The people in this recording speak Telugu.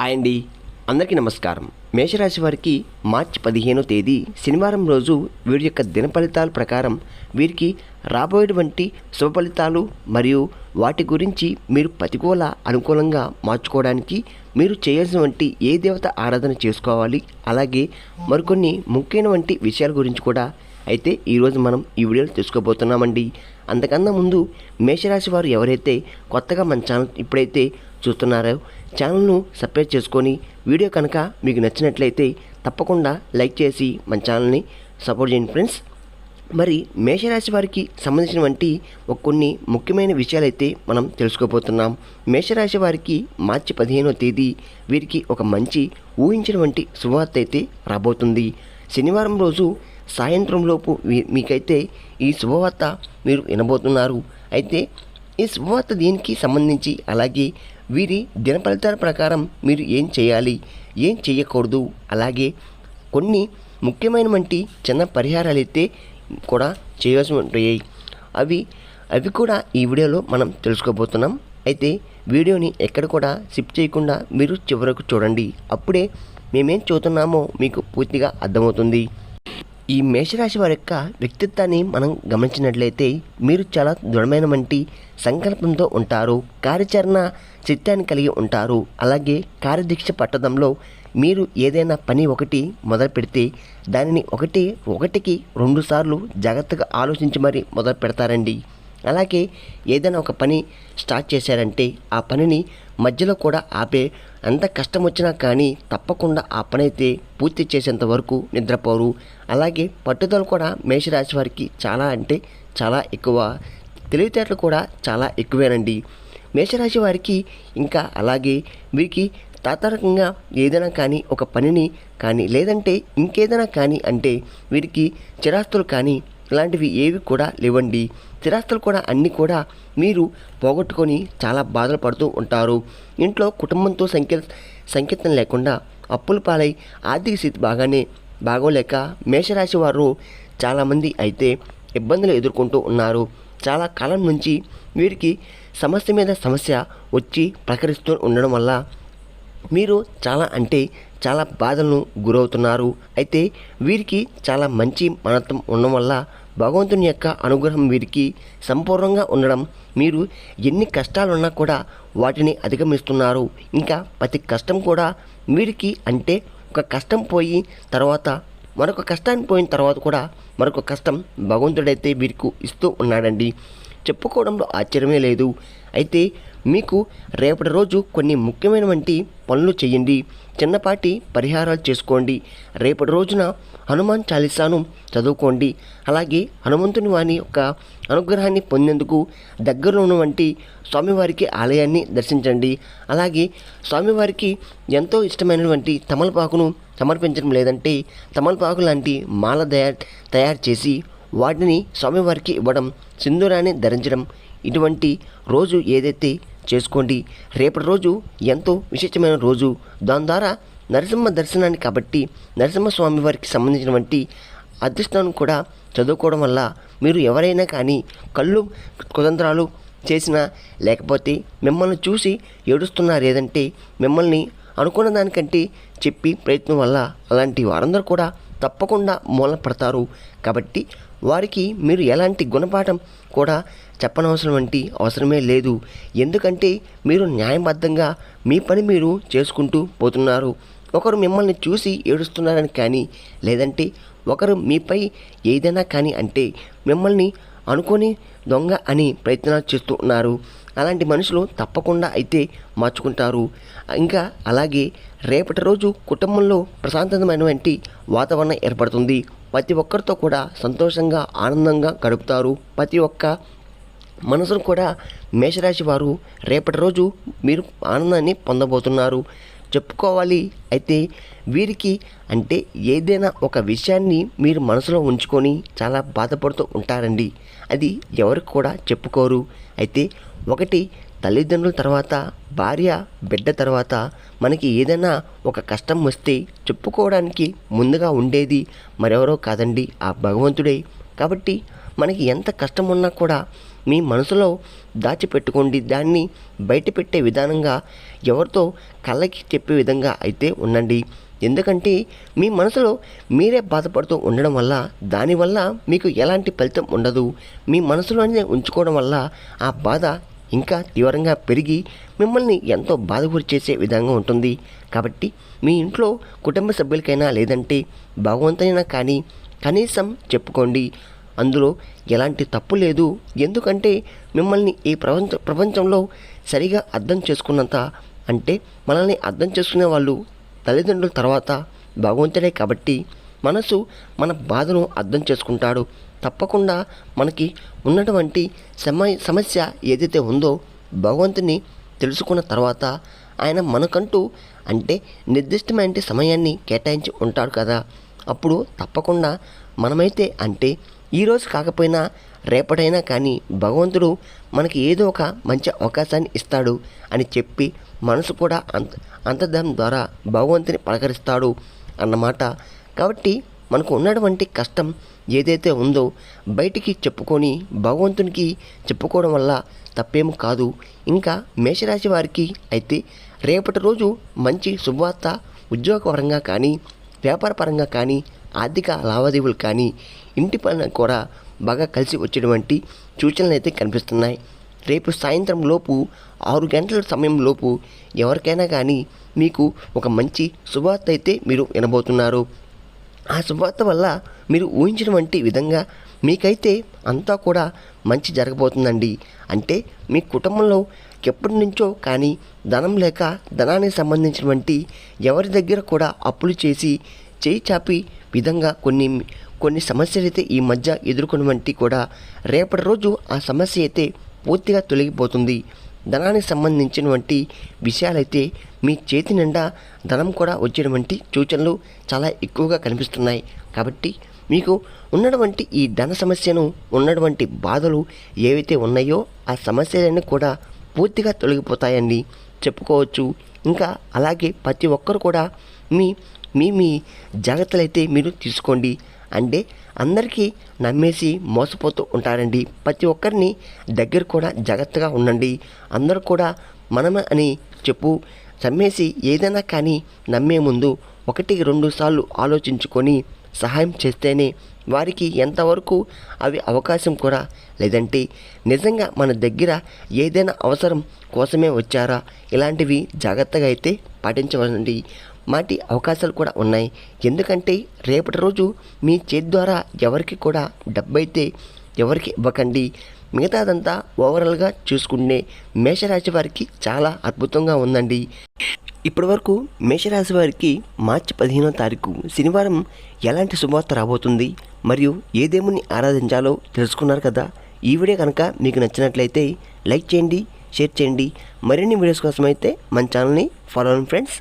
హాయ్ అండి. అందరికీ నమస్కారం. మేషరాశి వారికి మార్చి పదిహేనో తేదీ శనివారం రోజు వీరి యొక్క దిన ఫలితాల ప్రకారం వీరికి రాబోయేటువంటి శుభ ఫలితాలు మరియు వాటి గురించి మీరు ప్రతికూల అనుకూలంగా మార్చుకోవడానికి మీరు చేయాల్సినటువంటి ఏ దేవత ఆరాధన చేసుకోవాలి? అలాగే మరికొన్ని ముఖ్యమైనటువంటి విషయాల గురించి కూడా అయితే ఈరోజు మనం ఈ వీడియోలో తెలుసుకోబోతున్నామండి. అంతకన్నా ముందు మేషరాశి వారు ఎవరైతే కొత్తగా మన ఛానల్ ఇప్పుడైతే చూస్తున్నారో. ఛానల్ను సబ్స్క్రైబ్ చేసుకొని వీడియో కనుక మీకు నచ్చినట్లయితే తప్పకుండా లైక్ చేసి మన ఛానల్ని సపోర్ట్ చేయండి ఫ్రెండ్స్. మరి మేషరాశి వారికి సంబంధించినటువంటి కొన్ని ముఖ్యమైన విషయాలైతే మనం తెలుసుకోబోతున్నాం. మేషరాశి వారికి మార్చి పదిహేనో తేదీ వీరికి ఒక మంచి ఊహించినటువంటి శుభవార్త అయితే రాబోతుంది. శనివారం రోజు సాయంత్రంలోపు మీకైతే ఈ శుభవార్త మీరు వినబోతున్నారు. అయితే ఈ శుభవార్త దీనికి సంబంధించి అలాగే వీరి దిన ఫలితాల ప్రకారం మీరు ఏం చేయాలి? ఏం చేయకూడదు? అలాగే కొన్ని ముఖ్యమైన వంటి చిన్న పరిహారాలు అయితే కూడా చేయవలసి ఉంటాయి. అవి అవి కూడా ఈ వీడియోలో మనం తెలుసుకోబోతున్నాం. అయితే వీడియోని ఎక్కడ కూడా స్కిప్ చేయకుండా మీరు చివరకు చూడండి. అప్పుడే మేమేం చూస్తున్నామో మీకు పూర్తిగా అర్థమవుతుంది. ఈ మేషరాశి వారి యొక్క వ్యక్తిత్వాన్ని మనం గమనించినట్లయితే మీరు చాలా దృఢమైన వంటి సంకల్పంతో ఉంటారు కార్యాచరణ చిత్తాన్ని కలిగి ఉంటారు. అలాగే కార్యదీక్ష పట్టడంలో మీరు ఏదైనా పని ఒకటి మొదలు పెడితే దానిని ఒకటి ఒకటికి రెండు సార్లు జాగ్రత్తగా ఆలోచించి మరీ మొదలు పెడతారండి. అలాగే ఏదైనా ఒక పని స్టార్ట్ చేశారంటే ఆ పనిని మధ్యలో కూడా ఆపే అంత కష్టం వచ్చినా కానీ తప్పకుండా ఆ పనైతే పూర్తి చేసేంత వరకు నిద్రపోరు. అలాగే పట్టుదల కూడా మేషరాశి వారికి చాలా అంటే చాలా ఎక్కువ. తెలివితేటలు కూడా చాలా ఎక్కువేనండి. మేషరాశి వారికి ఇంకా అలాగే వీరికి తాత్కాలికంగా ఏదైనా కానీ ఒక పనిని కానీ లేదంటే ఇంకేదైనా కానీ అంటే వీరికి చిరాస్తులు కానీ ఇలాంటివి ఏవి కూడా లేవండి. స్థిరాస్తులు కూడా అన్నీ కూడా మీరు పోగొట్టుకొని చాలా బాధలు పడుతూ ఉంటారు. ఇంట్లో కుటుంబంతో సంఖ్య సంకేతం లేకుండా అప్పుల పాలై ఆర్థిక స్థితి బాగానే బాగోలేక మేషరాశి వారు చాలామంది అయితే ఇబ్బందులు ఎదుర్కొంటూ ఉన్నారు. చాలా కాలం నుంచి వీరికి సమస్య మీద సమస్య వచ్చి ప్రకరిస్తూ ఉండడం వల్ల మీరు చాలా అంటే చాలా బాధలను గురవుతున్నారు. అయితే వీరికి చాలా మంచి మనత్వం ఉండడం వల్ల భగవంతుని యొక్క అనుగ్రహం వీరికి సంపూర్ణంగా ఉండడం మీరు ఎన్ని కష్టాలున్నా కూడా వాటిని అధిగమిస్తున్నారు. ఇంకా ప్రతి కష్టం కూడా వీరికి అంటే ఒక కష్టం పోయి తర్వాత మరొక కష్టాన్ని పోయిన తర్వాత కూడా మరొక కష్టం భగవంతుడైతే వీరికి ఇస్తూ ఉన్నాడండి. చెప్పుకోవడంలో ఆశ్చర్యమే లేదు. అయితే మీకు రేపటి రోజు కొన్ని ముఖ్యమైనటువంటి పనులు చేయండి. చిన్నపాటి పరిహారాలు చేసుకోండి. రేపటి రోజున హనుమాన్ చాలీసాను చదువుకోండి. అలాగే హనుమంతుని వాని యొక్క అనుగ్రహాన్ని పొందేందుకు దగ్గరలో ఉన్నటువంటి స్వామివారికి ఆలయాన్ని దర్శించండి. అలాగే స్వామివారికి ఎంతో ఇష్టమైనటువంటి తమలపాకును సమర్పించడం లేదంటే తమలపాకు లాంటి మాల తయారు తయారు చేసి వాటిని స్వామివారికి ఇవ్వడం సింధూరాన్ని ధరించడం ఇటువంటి రోజు ఏదైతే చేసుకోండి రేపటి రోజు ఎంతో విశేషమైన రోజు. దాని ద్వారా నరసింహ దర్శనాన్ని కాబట్టి నరసింహస్వామి వారికి సంబంధించినటువంటి అదృష్టాన్ని కూడా చదువుకోవడం వల్ల మీరు ఎవరైనా కానీ కళ్ళు కుతంత్రాలు చేసినా లేకపోతే మిమ్మల్ని చూసి ఏడుస్తున్నారు ఏదంటే మిమ్మల్ని అనుకున్న దానికంటే చెప్పి ప్రయత్నం వల్ల అలాంటి వారందరూ కూడా తప్పకుండా మూలపడతారు. కాబట్టి వారికి మీరు ఎలాంటి గుణపాఠం కూడా చెప్పనవసరం వంటి అవసరమే లేదు. ఎందుకంటే మీరు న్యాయబద్ధంగా మీ పని మీరు చేసుకుంటూ పోతున్నారు. ఒకరు మిమ్మల్ని చూసి ఏడుస్తున్నారని కానీ లేదంటే ఒకరు మీపై ఏదైనా కానీ అంటే మిమ్మల్ని అనుకొని దొంగ అని ప్రయత్నాలు చేస్తూ ఉన్నారు. అలాంటి మనుషులు తప్పకుండా అయితే మార్చుకుంటారు. ఇంకా అలాగే రేపటి రోజు కుటుంబంలో ప్రశాంతమైనటువంటి వాతావరణం ఏర్పడుతుంది. ప్రతి ఒక్కరితో కూడా సంతోషంగా ఆనందంగా గడుపుతారు. ప్రతి ఒక్క మనసును కూడా మేషరాశి వారు రేపటి రోజు మీరు ఆనందాన్ని పొందబోతున్నారు. చెప్పుకోవాలి. అయితే వీరికి అంటే ఏదైనా ఒక విషయాన్ని మీరు మనసులో ఉంచుకొని చాలా బాధపడుతూ ఉంటారండి. అది ఎవరికి కూడా చెప్పుకోరు. అయితే ఒకటి తల్లిదండ్రుల తర్వాత భార్య బిడ్డ తర్వాత మనకి ఏదైనా ఒక కష్టం వస్తే చెప్పుకోవడానికి ముందుగా ఉండేది మరెవరో కాదండి ఆ భగవంతుడే. కాబట్టి మనకి ఎంత కష్టం ఉన్నా కూడా మీ మనసులో దాచిపెట్టుకోండి. దాన్ని బయటపెట్టే విధానంగా ఎవరితో కళ్ళకి చెప్పే విధంగా అయితే ఉండండి. ఎందుకంటే మీ మనసులో మీరే బాధపడుతూ ఉండడం వల్ల దానివల్ల మీకు ఎలాంటి ఫలితం ఉండదు. మీ మనసులోనే ఉంచుకోవడం వల్ల ఆ బాధ ఇంకా తీవ్రంగా పెరిగి మిమ్మల్ని ఎంతో బాధ గురి చేసే విధంగా ఉంటుంది. కాబట్టి మీ ఇంట్లో కుటుంబ సభ్యులకైనా లేదంటే భగవంతునైనా కానీ కనీసం చెప్పుకోండి. అందులో ఎలాంటి తప్పు లేదు. ఎందుకంటే మిమ్మల్ని ఈ ప్రపంచ ప్రపంచంలో సరిగా అర్థం చేసుకున్నంత అంటే మనల్ని అర్థం చేసుకునే వాళ్ళు తల్లిదండ్రుల తర్వాత భగవంతుడే కాబట్టి మనసు మన బాధను అర్థం చేసుకుంటాడు. తప్పకుండా మనకి ఉన్నటువంటి సమ సమస్య ఏదైతే ఉందో భగవంతుని తెలుసుకున్న తర్వాత ఆయన మనకంటూ అంటే నిర్దిష్టమైన సమయాన్ని కేటాయించి ఉంటాడు కదా. అప్పుడు తప్పకుండా మనమైతే అంటే ఈరోజు కాకపోయినా రేపటైనా కానీ భగవంతుడు మనకి ఏదో ఒక మంచి అవకాశాన్ని ఇస్తాడు అని చెప్పి మనసు కూడా అంత అంతర్ధం ద్వారా భగవంతుని పలకరిస్తాడు అన్నమాట. కాబట్టి మనకు ఉన్నటువంటి కష్టం ఏదైతే ఉందో బయటికి చెప్పుకొని భగవంతునికి చెప్పుకోవడం వల్ల తప్పేమీ కాదు. ఇంకా మేషరాశి వారికి అయితే రేపటి రోజు మంచి శుభవార్త ఉద్యోగపరంగా కానీ వ్యాపారపరంగా కానీ ఆర్థిక లావాదేవీలు కానీ ఇంటి పైన కూడా బాగా కలిసి వచ్చేటువంటి సూచనలు అయితే కనిపిస్తున్నాయి. రేపు సాయంత్రం లోపు ఆరు గంటల సమయం లోపు ఎవరికైనా కానీ మీకు ఒక మంచి శుభార్త అయితే మీరు వినబోతున్నారు. ఆ శుభార్త వల్ల మీరు ఊహించినటువంటి విధంగా మీకైతే అంతా కూడా మంచి జరగబోతుందండి. అంటే మీ కుటుంబంలో ఎప్పటి నుంచో కానీ ధనం లేక ధనానికి సంబంధించినటువంటి ఎవరి దగ్గర కూడా అప్పులు చేసి చేయి చాపి విధంగా కొన్ని కొన్ని సమస్యలు అయితే ఈ మధ్య ఎదుర్కొన్నవంటి కూడా రేపటి రోజు ఆ సమస్య అయితే పూర్తిగా తొలగిపోతుంది. ధనానికి సంబంధించినటువంటి విషయాలైతే మీ చేతి నిండా ధనం కూడా వచ్చేటువంటి సూచనలు చాలా ఎక్కువగా కనిపిస్తున్నాయి. కాబట్టి మీకు ఉన్నటువంటి ఈ ధన సమస్యను ఉన్నటువంటి బాధలు ఏవైతే ఉన్నాయో ఆ సమస్యలన్నీ కూడా పూర్తిగా తొలగిపోతాయని చెప్పుకోవచ్చు. ఇంకా అలాగే ప్రతి ఒక్కరు కూడా మీ మీ మీ జాగ్రత్తలు అయితే మీరు తీసుకోండి. అంటే అందరికీ నమ్మేసి మోసపోతూ ఉంటారండి. ప్రతి ఒక్కరిని దగ్గర కూడా జాగ్రత్తగా ఉండండి. అందరూ కూడా మనమే అని చెప్పు నమ్మేసి ఏదైనా కానీ నమ్మే ముందు ఒకటి రెండు సార్లు ఆలోచించుకొని సహాయం చేస్తేనే వారికి ఎంతవరకు అవి అవకాశం కూడా లేదంటే నిజంగా మన దగ్గర ఏదైనా అవసరం కోసమే వచ్చారా? ఇలాంటివి జాగ్రత్తగా అయితే పాటించవండి మాటి అవకాశాలు కూడా ఉన్నాయి. ఎందుకంటే రేపటి రోజు మీ చేతి ద్వారా ఎవరికి కూడా డబ్బైతే ఎవరికి ఇవ్వకండి. మిగతాదంతా ఓవరాల్గా చూసుకునే మేషరాశి వారికి చాలా అద్భుతంగా ఉందండి. ఇప్పటివరకు మేషరాశి వారికి మార్చి పదిహేనో తారీఖు శనివారం ఎలాంటి శుభవార్త రాబోతుంది? మరియు ఏ దేవుని ఆరాధించాలో తెలుసుకున్నారు కదా? ఈ వీడియో కనుక మీకు నచ్చినట్లయితే లైక్ చేయండి షేర్ చేయండి. మరిన్ని వీడియోస్ కోసం అయితే మన ఛానల్ని ఫాలో అవ్వండి ఫ్రెండ్స్.